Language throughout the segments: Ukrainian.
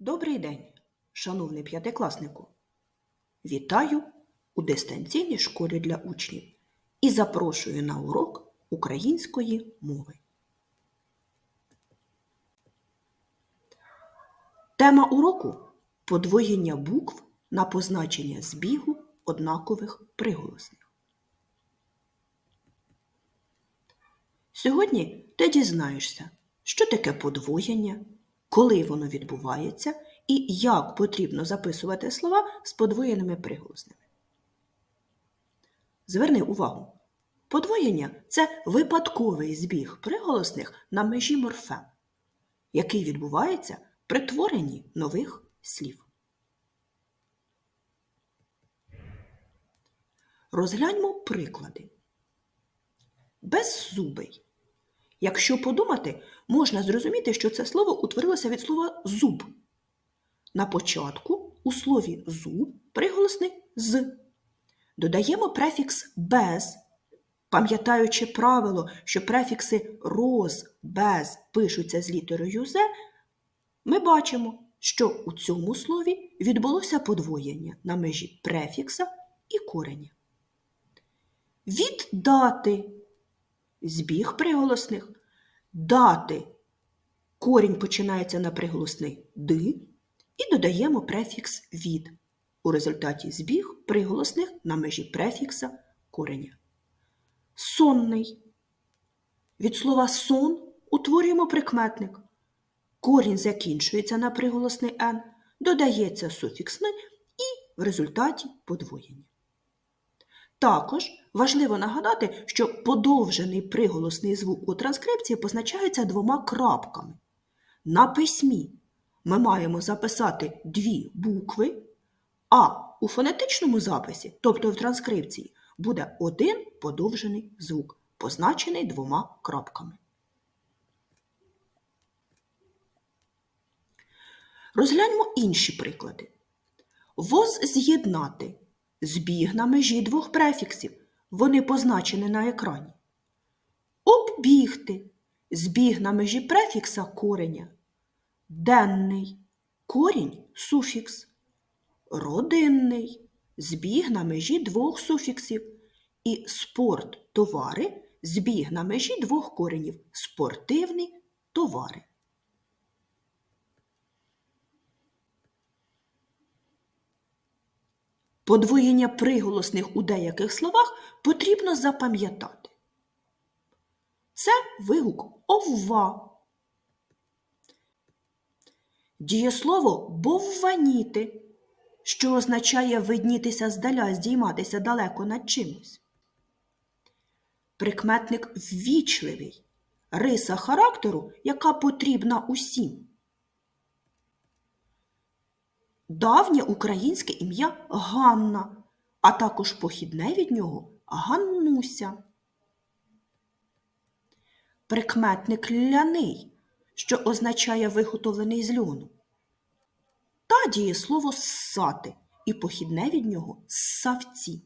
Добрий день, шановний п'ятикласнику! Вітаю у дистанційній школі для учнів і запрошую на урок української мови. Тема уроку подвоєння букв на позначення збігу однакових приголосних. Сьогодні ти дізнаєшся, що таке подвоєння, коли воно відбувається і як потрібно записувати слова з подвоєними приголосними. Зверни увагу, подвоєння це випадковий збіг приголосних на межі морфем, який відбувається при творенні нових слів. Розгляньмо приклади. Беззубий. Якщо подумати, можна зрозуміти, що це слово утворилося від слова зуб. На початку у слові зуб приголосний з. Додаємо префікс без, пам'ятаючи правило, що префікси роз, без пишуться з літерою з, ми бачимо, що у цьому слові відбулося подвоєння на межі префікса і кореня. Віддати збіг приголосних, дати корінь починається на приголосний ди і додаємо префікс від. У результаті збіг приголосних на межі префікса кореня. Сонний. Від слова сон утворюємо прикметник. Корінь закінчується на приголосний «н», додається суфіксний і в результаті подвоєння. Також важливо нагадати, що подовжений приголосний звук у транскрипції позначається двома крапками. На письмі ми маємо записати дві букви, а у фонетичному записі, тобто в транскрипції, буде один подовжений звук, позначений двома крапками. Розгляньмо інші приклади. Возз'єднати збіг на межі двох префіксів. Вони позначені на екрані. Оббігти збіг на межі префікса кореня. Денний корінь суфікс. Родинний збіг на межі двох суфіксів. І спорт товари збіг на межі двох коренів. Спортивний товари. Подвоєння приголосних у деяких словах потрібно запам'ятати. Це вигук овва. Дієслово бовваніти, що означає виднітися здаля, здійматися далеко над чимось. Прикметник ввічливий, риса характеру, яка потрібна усім. Давнє українське ім'я Ганна, а також похідне від нього Ганнуся. Прикметник ляний, що означає виготовлений з льону. Та дієслово ссати і похідне від нього ссавці.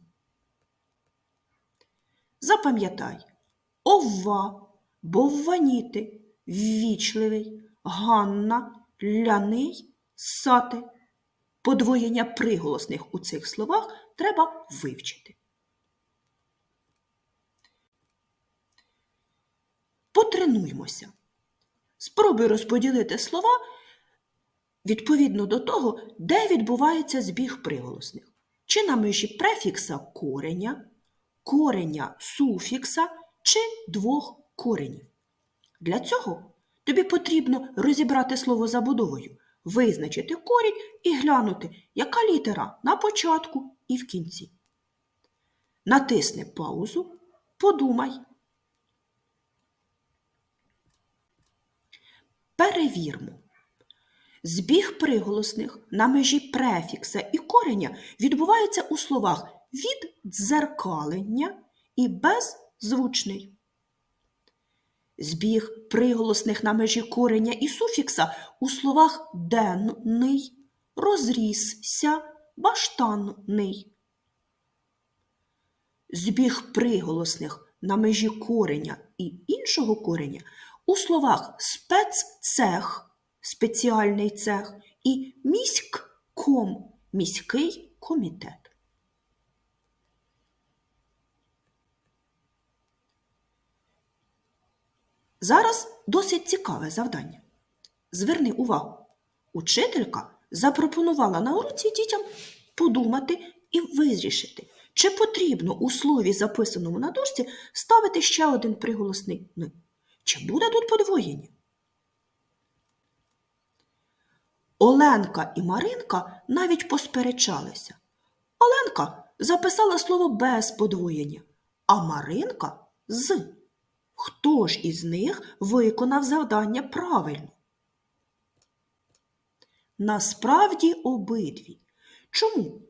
Запам'ятай овва, бовваніти, ввічливий, ганна, ляний, ссати. Подвоєння приголосних у цих словах треба вивчити. Потренуймося. Спробуй розподілити слова відповідно до того, де відбувається збіг приголосних. Чи на межі префікса кореня, кореня суфікса чи двох коренів. Для цього тобі потрібно розібрати слово забудовою визначити корінь і глянути, яка літера на початку і в кінці. Натисни паузу, подумай. Перевірмо. Збіг приголосних на межі префікса і кореня відбувається у словах віддзеркалення і беззвучний. Збіг приголосних на межі кореня і суфікса у словах денний, розрісся, баштанний. Збіг приголосних на межі кореня і іншого кореня у словах спеццех, спеціальний цех і міськком міський комітет. Зараз досить цікаве завдання. Зверни увагу, учителька запропонувала на уроці дітям подумати і вирішити, чи потрібно у слові, записаному на дошці, ставити ще один приголосний «ни». Чи буде тут подвоєння? Оленка і Маринка навіть посперечалися. Оленка записала слово без подвоєння, а Маринка з. Хто ж із них виконав завдання правильно? Насправді обидві. Чому?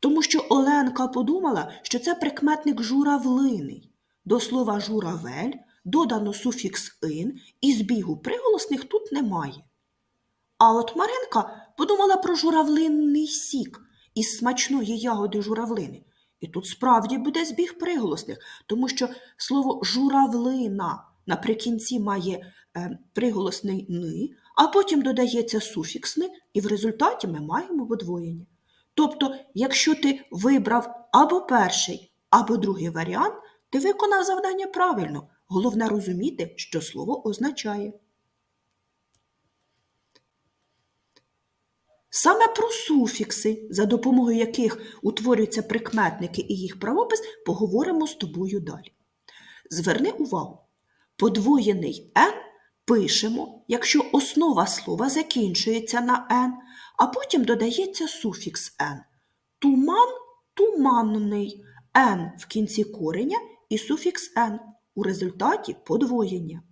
Тому що Оленка подумала, що це прикметник журавлиний. До слова журавель додано суфікс ин і збігу приголосних тут немає. А от Маринка подумала про журавлинний сік із смачної ягоди журавлини. І тут справді буде збіг приголосних, тому що слово журавлина наприкінці має е, приголосний ни, а потім додається суфікс «ни», і в результаті ми маємо подвоєння. Тобто, якщо ти вибрав або перший, або другий варіант, ти виконав завдання правильно. Головне розуміти, що слово означає. Саме про суфікси, за допомогою яких утворюються прикметники і їх правопис, поговоримо з тобою далі. Зверни увагу, подвоєний «н» пишемо, якщо основа слова закінчується на «н», а потім додається суфікс «н». Туман туманний, «н» в кінці кореня і суфікс «н» у результаті подвоєння.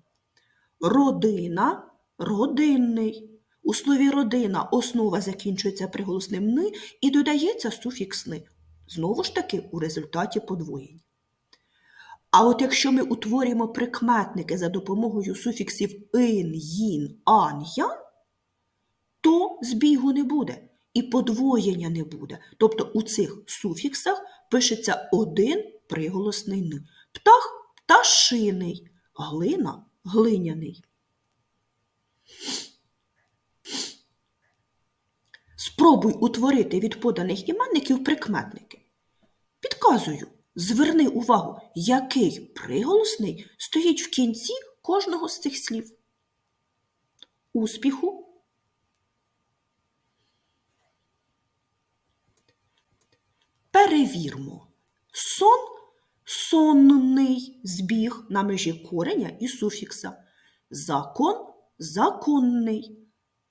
Родина родинний. У слові родина основа закінчується приголосним «ни» і додається суфікс «ни». Знову ж таки, у результаті подвоєння. А от якщо ми утворюємо прикметники за допомогою суфіксів ин, їн, ан, ян, то збігу не буде і подвоєння не буде. Тобто у цих суфіксах пишеться один приголосний «ни». Птах пташиний, глина глиняний. Спробуй утворити від поданих іменників прикметники. Підказую, зверни увагу, який приголосний стоїть в кінці кожного з цих слів. Успіху. Перевірмо. Сон сонний збіг на межі кореня і суфікса. Закон законний.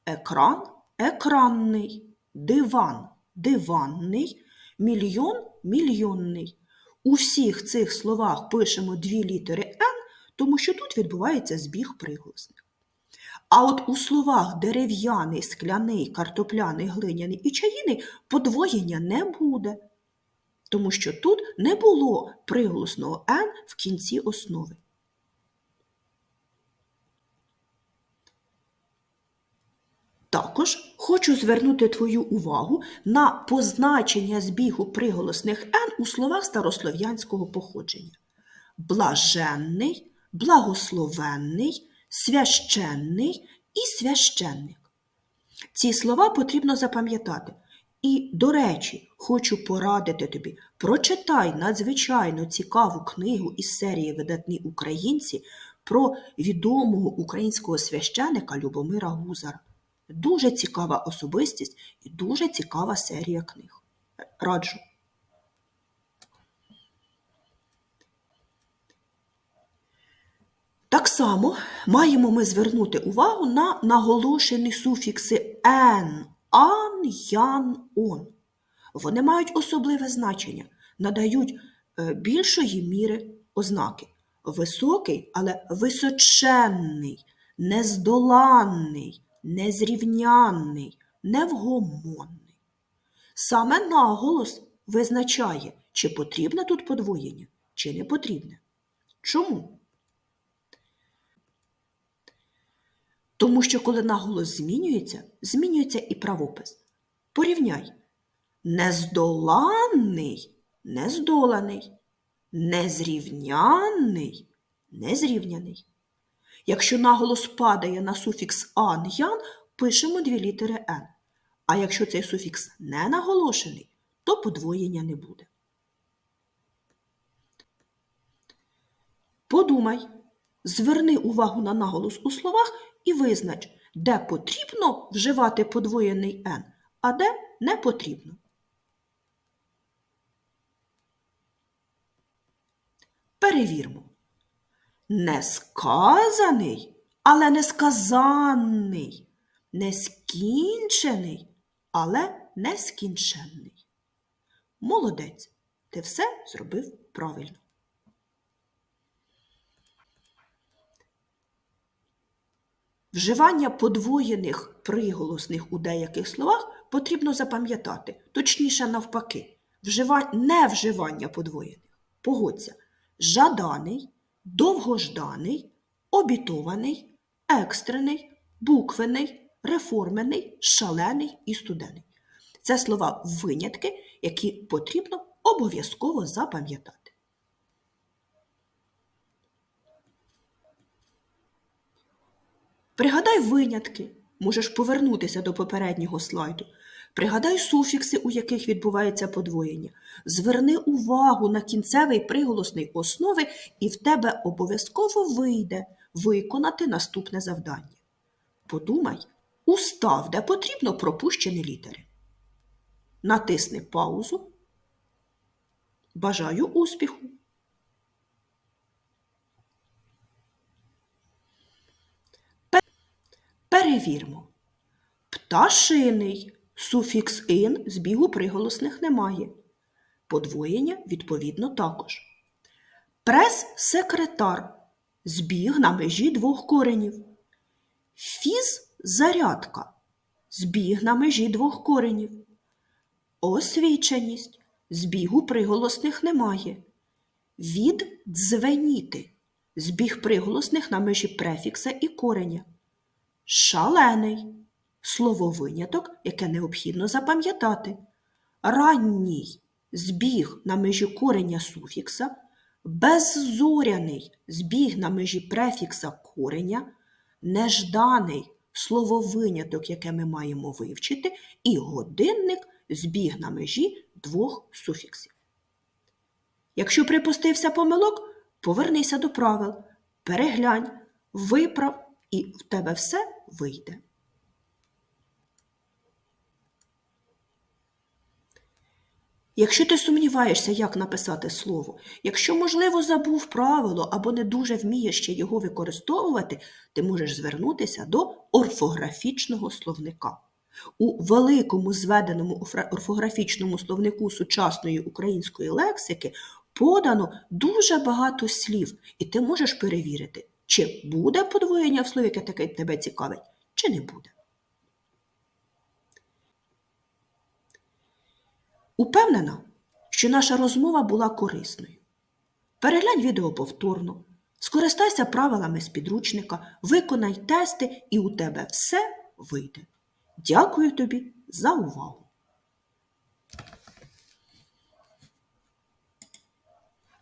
Екран екранний, диван диванний, мільйон мільйонний. У всіх цих словах пишемо дві літери Н, тому що тут відбувається збіг приголосних. А от у словах дерев'яний, скляний, картопляний, глиняний і чаїний подвоєння не буде, тому що тут не було приголосного Н в кінці основи. Також хочу звернути твою увагу на позначення збігу приголосних «н» у словах старослов'янського походження. Блаженний, благословенний, священний і священник. Ці слова потрібно запам'ятати. І, до речі, хочу порадити тобі, прочитай надзвичайно цікаву книгу із серії Видатні українці про відомого українського священика Любомира Гузара. Дуже цікава особистість і дуже цікава серія книг. Раджу. Так само маємо ми звернути увагу на наголошені суфікси ен, ан, ян, он. Вони мають особливе значення, надають е, більшої міри ознаки. Високий, але височенний, нездоланний незрівнянний, невгомонний. Саме наголос визначає, чи потрібне тут подвоєння, чи не потрібне. Чому? Тому що, коли наголос змінюється, змінюється і правопис. Порівняй нездоланний, нездоланий, незрівнянний, незрівняний. Якщо наголос падає на суфікс ан ян, пишемо дві літери Н. А якщо цей суфікс не наголошений, то подвоєння не буде. Подумай, зверни увагу на наголос у словах і визнач, де потрібно вживати подвоєний «н», а де не потрібно. Перевірмо. Не сказаний, але не сказанний, не скінчений, але не скінченний. Молодець, ти все зробив правильно. Вживання подвоєних приголосних у деяких словах потрібно запам'ятати, точніше навпаки, вжива... не вживання подвоєних. Погодься, жаданий, довгожданий, обітований, екстрений, буквений, реформений, шалений і студений. Це слова винятки, які потрібно обов'язково запам'ятати. Пригадай винятки, можеш повернутися до попереднього слайду. Пригадай суфікси, у яких відбувається подвоєння. Зверни увагу на кінцевий приголосний основи, і в тебе обов'язково вийде виконати наступне завдання. Подумай, устав, де потрібно пропущені літери. Натисни паузу. Бажаю успіху! Перевірмо. Пташиний. Суфікс ин збігу приголосних немає. Подвоєння відповідно також. Прес-секретар. Збіг на межі двох коренів. Фіз зарядка. Збіг на межі двох коренів. Освіченість. Збігу приголосних немає. Від дзвеніти. Збіг приголосних на межі префікса і кореня. Шалений слово виняток, яке необхідно запам'ятати. Ранній збіг на межі кореня суфікса, беззоряний збіг на межі префікса кореня, нежданий слово виняток, яке ми маємо вивчити, і годинник збіг на межі двох суфіксів. Якщо припустився помилок, повернися до правил, переглянь, виправ і в тебе все вийде. Якщо ти сумніваєшся, як написати слово, якщо, можливо, забув правило або не дуже вмієш ще його використовувати, ти можеш звернутися до орфографічного словника. У великому зведеному орфографічному словнику сучасної української лексики подано дуже багато слів, і ти можеш перевірити, чи буде подвоєння в слові, яке тебе цікавить, чи не буде. Упевнена, що наша розмова була корисною. Переглянь відео повторно, скористайся правилами з підручника, виконай тести, і у тебе все вийде. Дякую тобі за увагу!